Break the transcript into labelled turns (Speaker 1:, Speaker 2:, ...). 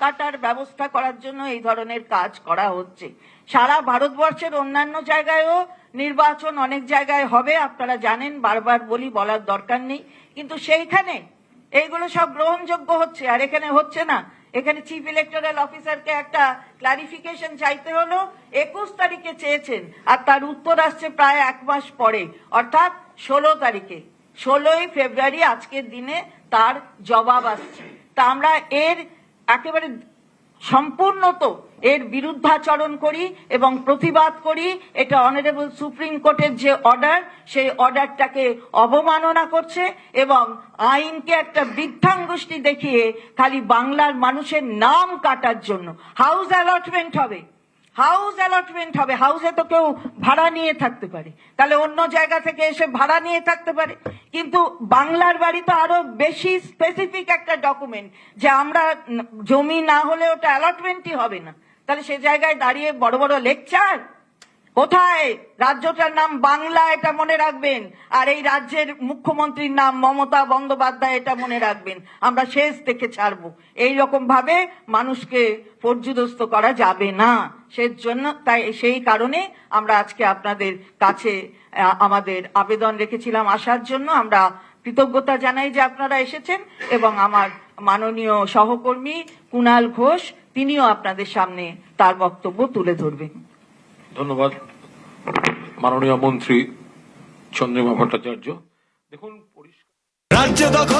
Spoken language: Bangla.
Speaker 1: কাটার ব্যবস্থা করার জন্য এই ধরনের কাজ করা হচ্ছে। সারা ভারতবর্ষের অন্যান্য জায়গায়ও নির্বাচন অনেক জায়গায় হবে, আপনারা জানেন, বারবার বলি, বলার দরকার নেই। কিন্তু সেইখানে এইগুলো সব গ্রহণযোগ্য হচ্ছে, আর এখানে হচ্ছে না। এখানে চিফ ইলেকটোরাল অফিসারকে একটা ক্লারিফিকেশন চাইতে হলো, একুশ তারিখে চেয়েছেন, আর তার উত্তর আসছে প্রায় এক মাস পরে, অর্থাৎ ষোলো তারিখে। ষোলোই ফেব্রুয়ারি আজকের দিনে তার জবাব আসছে। তা আমরা এর একেবারে সম্পূর্ণত এর বিরুদ্ধাচরণ করি এবং প্রতিবাদ করি। এটা অনারেবল সুপ্রিম কোর্টের যে অর্ডার সেই অর্ডারটাকে অবমাননা করছে এবং আইনকে একটা বৃদ্ধাঙ্গুষ্টি দেখিয়ে খালি বাংলার মানুষের নাম কাটার জন্য। হাউস অ্যালটমেন্ট হবে। হাউস অ্যালটমেন্ট হবে। হাউসে তো কেউ ভাড়া নিয়ে থাকতে পারে। তাহলে অন্য জায়গা থেকে এসে ভাড়া নিয়ে থাকতে পারে। কিন্তু বাংলার বাড়ি তো আরও বেশি স্পেসিফিক একটা ডকুমেন্ট যে আমরা জমি না হলে ওটা অ্যালটমেন্টই হবে না। তাহলে সে জায়গায় দাঁড়িয়ে বড় বড় লেকচার কোথায়? রাজ্যটার নাম বাংলা, এটা মনে রাখবেন। আর এই রাজ্যের মুখ্যমন্ত্রীর নাম মমতা বন্দ্যোপাধ্যায়, এটা মনে রাখবেন। আমরা শেষ দেখে ছাড়বো। এই রকম ভাবে মানুষকে পর্যুদস্ত করা যাবে না। সেজন্য তাই, সেই কারণে আমরা আজকে আপনাদের কাছে আমাদের আবেদন রেখেছিলাম আসার জন্য। আমরা কৃতজ্ঞতা জানাই যে আপনারা এসেছেন এবং আমার মাননীয় সহকর্মী কুনাল ঘোষ, তিনিও আপনাদের সামনে তার বক্তব্য তুলে ধরবেন।
Speaker 2: ধন্যবাদ মাননীয় মন্ত্রী চন্দ্রমা ভট্টাচার্য। দেখুন
Speaker 3: রাজ্য দখল